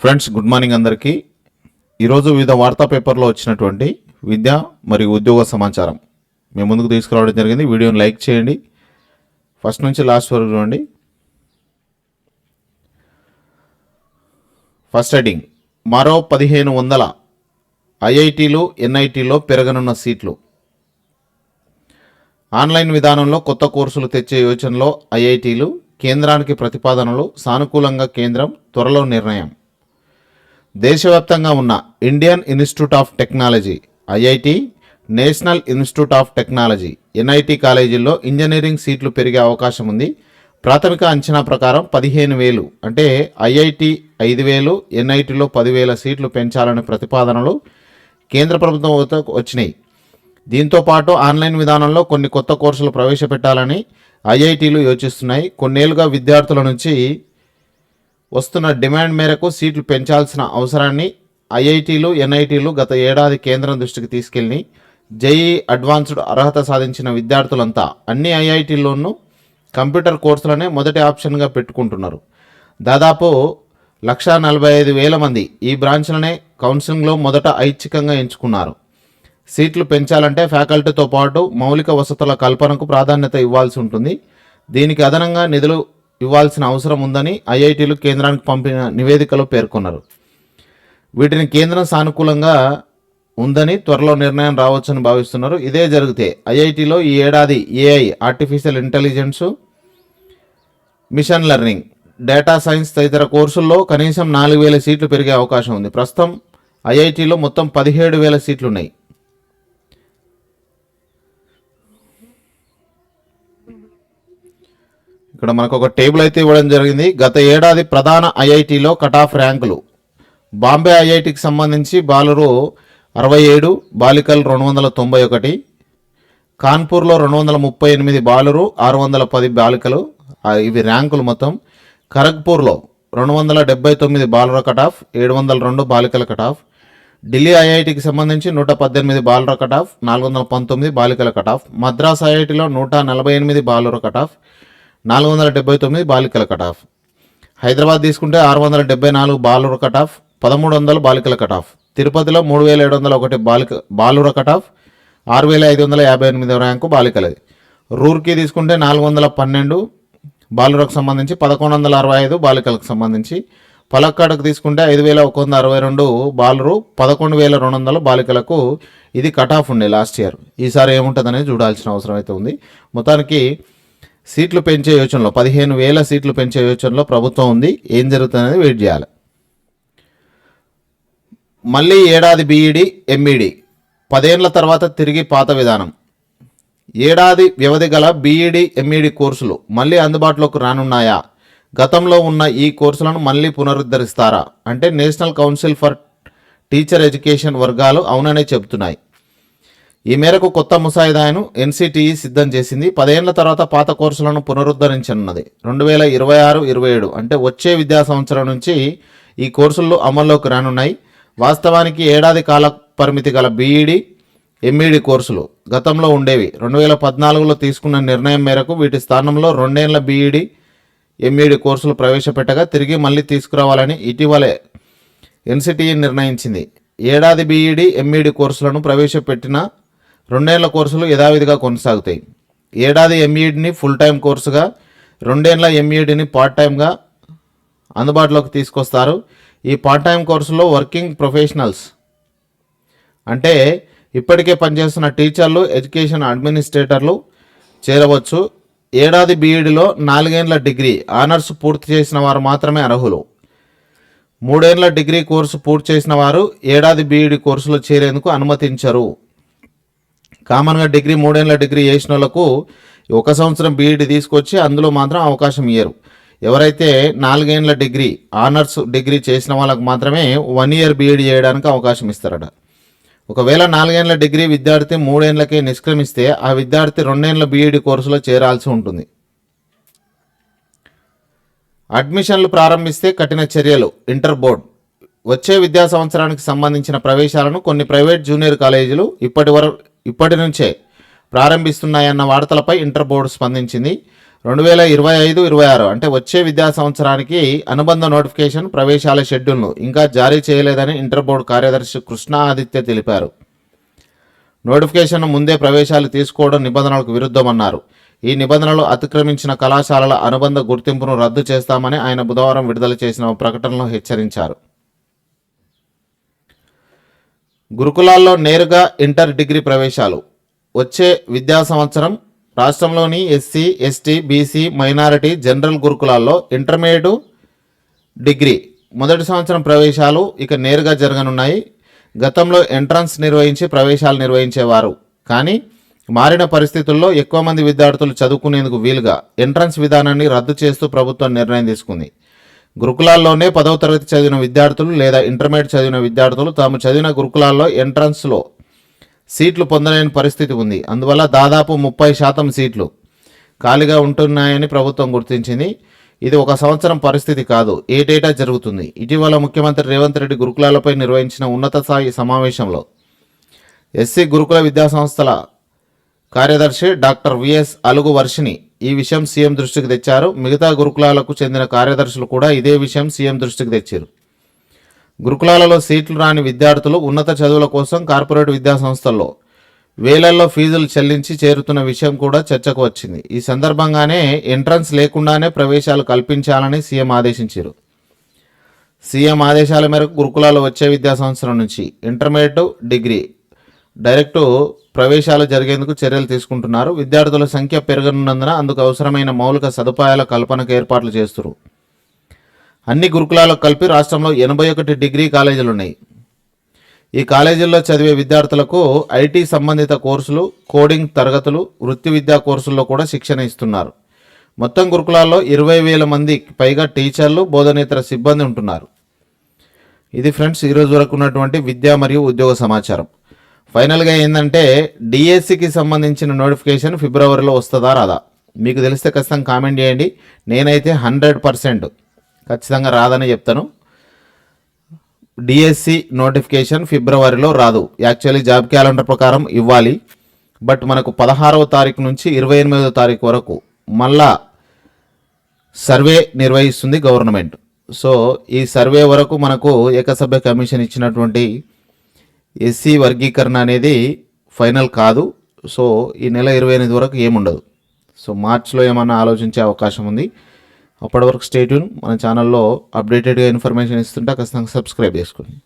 Friends good morning అందరికీ. ఈరోజు వివిధ వార్తా పేపర్లో వచ్చినటువంటి విద్య మరియు ఉద్యోగ సమాచారం. మేము ముందుకు తీసుకురావడం జరిగింది. వీడియోని లైక్ చేయండి. ఫస్ట్ నుంచి లాస్ట్ వరకు చూడండి. ఫస్ట్ హెడింగ్ మరో పదిహేను వందల ఐఐటీలు ఎన్ఐటీలో పెరగనున్న సీట్లు. ఆన్లైన్ విధానంలో కొత్త కోర్సులు తెచ్చే యోచనలో ఐఐటీలు కేంద్రానికి ప్రతిపాదనలు సానుకూలంగా కేంద్రం త్వరలో నిర్ణయం. దేశవ్యాప్తంగా ఉన్న Indian Institute of Technology IIT National Institute of Technology NIT కాలేజీల్లో ఇంజనీరింగ్ సీట్లు పెరిగే అవకాశం ఉంది. ప్రాథమిక అంచనా ప్రకారం పదిహేను వేలు అంటే ఐఐటి ఐదు వేలు ఎన్ఐటిలో పదివేల సీట్లు పెంచాలనే ప్రతిపాదనలు కేంద్ర ప్రభుత్వం వచ్చినాయి. దీంతో పాటు ఆన్లైన్ విధానంలో కొన్ని కొత్త కోర్సులు ప్రవేశపెట్టాలని ఐఐటీలు యోచిస్తున్నాయి. కొన్నేళ్ళుగా విద్యార్థుల నుంచి వస్తున్న డిమాండ్ మేరకు సీట్లు పెంచాల్సిన అవసరాన్ని ఐఐటీలు ఎన్ఐటీలు గత ఏడాది కేంద్రం దృష్టికి తీసుకెళ్ళి జేఈ అడ్వాన్స్డ్ అర్హత సాధించిన విద్యార్థులంతా అన్ని ఐఐటీల్లోనూ కంప్యూటర్ కోర్సులనే మొదటి ఆప్షన్గా పెట్టుకుంటున్నారు. దాదాపు లక్షా నలభై ఐదు వేల మంది ఈ బ్రాంచ్లనే కౌన్సిలింగ్లో మొదట ఐచ్ఛికంగా ఎంచుకున్నారు. సీట్లు పెంచాలంటే ఫ్యాకల్టీతో పాటు మౌలిక వసతుల కల్పనకు ప్రాధాన్యత ఇవ్వాల్సి ఉంటుంది. దీనికి అదనంగా నిధులు ఇవ్వాల్సిన అవసరం ఉందని ఐఐటీలు కేంద్రానికి పంపిన నివేదికలో పేర్కొన్నారు. వీటిని కేంద్రం సానుకూలంగా ఉందని త్వరలో నిర్ణయం రావచ్చని భావిస్తున్నారు. ఇదే జరిగితే ఐఐటీలో ఈ ఏడాది AI artificial intelligence machine learning data science తదితర కోర్సుల్లో కనీసం నాలుగు వేల సీట్లు పెరిగే అవకాశం ఉంది. ప్రస్తుతం ఐఐటీలో మొత్తం పదిహేడు వేల సీట్లు ఉన్నాయి ఇక్కడ మనకు ఒక టేబుల్ అయితే ఇవ్వడం జరిగింది. గత ఏడాది ప్రధాన ఐఐటిలో కట్ ఆఫ్ ర్యాంకులు. బాంబే ఐఐటికి సంబంధించి బాలురు అరవై ఏడు బాలికలు రెండు వందల తొంభై ఒకటి కాన్పూర్లో రెండు వందల ముప్పై ఎనిమిది బాలురు ఆరు వందల పది బాలికలు. ఇవి ర్యాంకులు మొత్తం. ఖరగ్పూర్లో రెండు వందల డెబ్బై తొమ్మిది బాలుర కట్ ఆఫ్ ఏడు వందల రెండు బాలికల కట్ ఆఫ్ ఢిల్లీ ఐఐటికి సంబంధించి నూట పద్దెనిమిది బాలుర కట్ ఆఫ్ నాలుగు వందల పంతొమ్మిది బాలికల కట్ ఆఫ్ మద్రాస్ ఐఐటిలో నూట నలభై ఎనిమిది బాలుర కట్ ఆఫ్ నాలుగు వందల డెబ్బై తొమ్మిది బాలికల కటాఫ్ హైదరాబాద్ తీసుకుంటే ఆరు వందల డెబ్బై నాలుగు బాలుర కటాఫ్ పదమూడు వందల బాలికల కటాఫ్ తిరుపతిలో మూడు వేల ఏడు వందల ఒకటి బాలిక బాలుర కటాఫ్ ఆరు వేల ఐదు వందల యాభై ఎనిమిది ర్యాంకు బాలికలది. రూర్కి తీసుకుంటే నాలుగు వందల పన్నెండు బాలురకు సంబంధించి పదకొండు వందల అరవై ఐదు బాలికలకు సంబంధించి. పలక్కాడకు తీసుకుంటే ఐదు వేల ఒక వంద అరవై రెండు బాలురు పదకొండు వేల రెండు వందల బాలికలకు ఇది కట్ ఆఫ్ ఉండే లాస్ట్ ఇయర్. ఈసారి ఏముంటుందనేది చూడాల్సిన అవసరం అయితే ఉంది. మొత్తానికి సీట్లు పెంచే యోచనలో పదిహేను వేల సీట్లు పెంచే యోచనలో ప్రభుత్వం ఉంది. ఏం జరుగుతుందనేది వెయిట్ చేయాలి. మళ్ళీ ఏడాది బీఈడి ఎంఈడి. పదేళ్ళ తర్వాత తిరిగి పాత విధానం. ఏడాది వ్యవధి గల బీఈడి ఎంఈడి కోర్సులు మళ్ళీ అందుబాటులోకి రానున్నాయా? గతంలో ఉన్న ఈ కోర్సులను మళ్ళీ పునరుద్ధరిస్తారా? అంటే National Council for Teacher Education వర్గాలు అవుననే చెబుతున్నాయి. ఈ మేరకు కొత్త ముసాయిదాను ఎన్సిటిఈ సిద్ధం చేసింది. పదేళ్ళ తర్వాత పాత కోర్సులను పునరుద్ధరించనున్నది. రెండు వేల ఇరవై ఆరు ఇరవై ఏడు అంటే వచ్చే విద్యా సంవత్సరం నుంచి ఈ కోర్సులు అమల్లోకి రానున్నాయి. వాస్తవానికి ఏడాది కాల పరిమితి గల బీఈడి ఎంఈడి కోర్సులు గతంలో ఉండేవి. రెండు వేల పద్నాలుగులో తీసుకున్న నిర్ణయం మేరకు వీటి స్థానంలో రెండేళ్ళ బీఈడి ఎంఈడి కోర్సులు ప్రవేశపెట్టగా తిరిగి మళ్ళీ తీసుకురావాలని ఇటీవలే ఎన్సిటిఈ నిర్ణయించింది. ఏడాది బీఈడి ఎంఈడి కోర్సులను ప్రవేశపెట్టిన రెండేళ్ళ కోర్సులు యథావిధిగా కొనసాగుతాయి. ఏడాది ఎంఈడిని ఫుల్ టైం కోర్సుగా రెండేళ్ళ ఎంఈడిని పార్ట్ టైంగా అందుబాటులోకి తీసుకొస్తారు. ఈ పార్ట్ టైం కోర్సులో వర్కింగ్ ప్రొఫెషనల్స్ అంటే ఇప్పటికే పనిచేస్తున్న టీచర్లు ఎడ్యుకేషన్ అడ్మినిస్ట్రేటర్లు చేరవచ్చు. ఏడాది బీఈడిలో నాలుగేండ్ల డిగ్రీ ఆనర్స్ పూర్తి చేసిన వారు మాత్రమే అర్హులు. మూడేండ్ల డిగ్రీ కోర్సు పూర్తి చేసిన వారు ఏడాది బీఈడి కోర్సులో చేరేందుకు అనుమతించరు. కామన్గా డిగ్రీ మూడేళ్ళ డిగ్రీ చేసిన వాళ్ళకు ఒక సంవత్సరం బీఈడి తీసుకొచ్చి అందులో మాత్రం అవకాశం ఇయ్యరు. ఎవరైతే నాలుగేండ్ల డిగ్రీ ఆనర్స్ డిగ్రీ చేసిన వాళ్ళకు మాత్రమే వన్ ఇయర్ బీఈడి చేయడానికి అవకాశం ఇస్తారట. ఒకవేళ నాలుగేండ్ల డిగ్రీ విద్యార్థి మూడేండ్లకే నిష్క్రమిస్తే ఆ విద్యార్థి రెండేండ్ల బీఈడి కోర్సులో చేరాల్సి ఉంటుంది. అడ్మిషన్లు ప్రారంభిస్తే కఠిన చర్యలు. Inter board. వచ్చే విద్యా సంవత్సరానికి సంబంధించిన ప్రవేశాలను కొన్ని ప్రైవేట్ జూనియర్ కాలేజీలు ఇప్పటి వరకు ఇప్పటి నుంచే ప్రారంభిస్తున్నాయన్న వార్తలపై ఇంటర్ బోర్డు స్పందించింది. రెండు వేల ఇరవై ఐదు ఇరవై ఆరు అంటే వచ్చే విద్యా సంవత్సరానికి అనుబంధ నోటిఫికేషన్ ప్రవేశాల షెడ్యూల్ను ఇంకా జారీ చేయలేదని ఇంటర్ బోర్డు కార్యదర్శి కృష్ణా ఆదిత్య తెలిపారు. నోటిఫికేషన్ ముందే ప్రవేశాలు తీసుకోవడం నిబంధనలకు విరుద్ధమన్నారు. ఈ నిబంధనలు అతిక్రమించిన కళాశాలల అనుబంధ గుర్తింపును రద్దు చేస్తామని ఆయన బుధవారం విడుదల చేసిన ఓ ప్రకటనలో హెచ్చరించారు. గురుకులాల్లో నేరుగా ఇంటర్ డిగ్రీ ప్రవేశాలు. వచ్చే విద్యా సంవత్సరం రాష్ట్రంలోని SC ST BC minority general గురుకులాల్లో ఇంటర్మీడియట్ డిగ్రీ మొదటి సంవత్సరం ప్రవేశాలు ఇక నేరుగా జరగనున్నాయి. గతంలో ఎంట్రన్స్ నిర్వహించి ప్రవేశాలు నిర్వహించేవారు. కానీ మారిన పరిస్థితుల్లో ఎక్కువ మంది విద్యార్థులు చదువుకునేందుకు వీలుగా ఎంట్రన్స్ విధానాన్ని రద్దు చేస్తూ ప్రభుత్వం నిర్ణయం తీసుకుంది. గురుకులాల్లోనే పదవ తరగతి చదివిన విద్యార్థులు లేదా ఇంటర్మీడియట్ చదివిన విద్యార్థులు తాము చదివిన గురుకులాల్లో ఎంట్రన్స్లో సీట్లు పొందలేని పరిస్థితి ఉంది. అందువల్ల దాదాపు ముప్పై శాతం సీట్లు ఖాళీగా ఉంటున్నాయని ప్రభుత్వం గుర్తించింది. ఇది ఒక సంవత్సరం పరిస్థితి కాదు ఏటేటా జరుగుతుంది. ఇటీవల ముఖ్యమంత్రి రేవంత్ రెడ్డి గురుకులాలపై నిర్వహించిన ఉన్నత స్థాయి సమావేశంలో ఎస్సీ గురుకుల విద్యాసంస్థల కార్యదర్శి డాక్టర్ విఎస్ అలుగు వర్షిని ఈ విషయం సీఎం దృష్టికి తెచ్చారు. మిగతా గురుకులాలకు చెందిన కార్యదర్శులు కూడా ఇదే విషయం సీఎం దృష్టికి తెచ్చారు. గురుకులాలలో సీట్లు రాని విద్యార్థులు ఉన్నత చదువుల కోసం కార్పొరేట్ విద్యా సంస్థల్లో వేలల్లో ఫీజులు చెల్లించి చేరుతున్న విషయం కూడా చర్చకు వచ్చింది. ఈ సందర్భంగానే ఎంట్రన్స్ లేకుండానే ప్రవేశాలు కల్పించాలని సీఎం ఆదేశించారు. సీఎం ఆదేశాల మేరకు గురుకులాలు వచ్చే విద్యా సంవత్సరం నుంచి ఇంటర్మీడియట్ డిగ్రీ డైరెక్టు ప్రవేశాలు జరిగేందుకు చర్యలు తీసుకుంటున్నారు. విద్యార్థుల సంఖ్య పెరగనున్నందున అందుకు అవసరమైన మౌలిక సదుపాయాల కల్పనకు ఏర్పాట్లు చేస్తున్నారు అన్ని గురుకులాలకు కలిపి రాష్ట్రంలో ఎనభై ఒకటి డిగ్రీ కాలేజీలు ఉన్నాయి ఈ కాలేజీల్లో చదివే విద్యార్థులకు ఐటీ సంబంధిత కోర్సులు కోడింగ్ తరగతులు వృత్తి విద్యా కోర్సుల్లో కూడా శిక్షణ ఇస్తున్నారు. మొత్తం గురుకులాల్లో ఇరవై వేల మంది పైగా టీచర్లు బోధనేతర సిబ్బంది ఉంటున్నారు. ఇది ఫ్రెండ్స్ ఈరోజు వరకు ఉన్నటువంటి విద్య మరియు ఉద్యోగ సమాచారం. ఫైనల్గా ఏంటంటే డిఎస్సికి సంబంధించిన నోటిఫికేషన్ ఫిబ్రవరిలో వస్తుందా రాదా? మీకు తెలిస్తే ఖచ్చితంగా కామెంట్ చేయండి. నేనైతే హండ్రెడ్ పర్సెంట్ ఖచ్చితంగా రాదని చెప్తాను. డిఎస్సి నోటిఫికేషన్ ఫిబ్రవరిలో రాదు. యాక్చువల్లీ జాబ్ క్యాలెండర్ ప్రకారం ఇవ్వాలి. బట్ మనకు పదహారవ తారీఖు నుంచి ఇరవై ఎనిమిదవ తారీఖు వరకు మళ్ళా సర్వే నిర్వహిస్తుంది గవర్నమెంట్. సో ఈ సర్వే వరకు మనకు ఏకసభ్య కమిషన్ ఇచ్చినటువంటి ఎస్సీ వర్గీకరణ అనేది ఫైనల్ కాదు. సో ఈ నెల ఇరవై ఎనిమిది వరకు ఏముండదు. సో మార్చ్లో ఏమన్నా ఆలోచించే అవకాశం ఉంది. అప్పటి వరకు స్టేట్యూన్ మన ఛానల్లో అప్డేటెడ్గా ఇన్ఫర్మేషన్ ఇస్తుంటే ఖచ్చితంగా సబ్స్క్రైబ్ చేసుకోండి.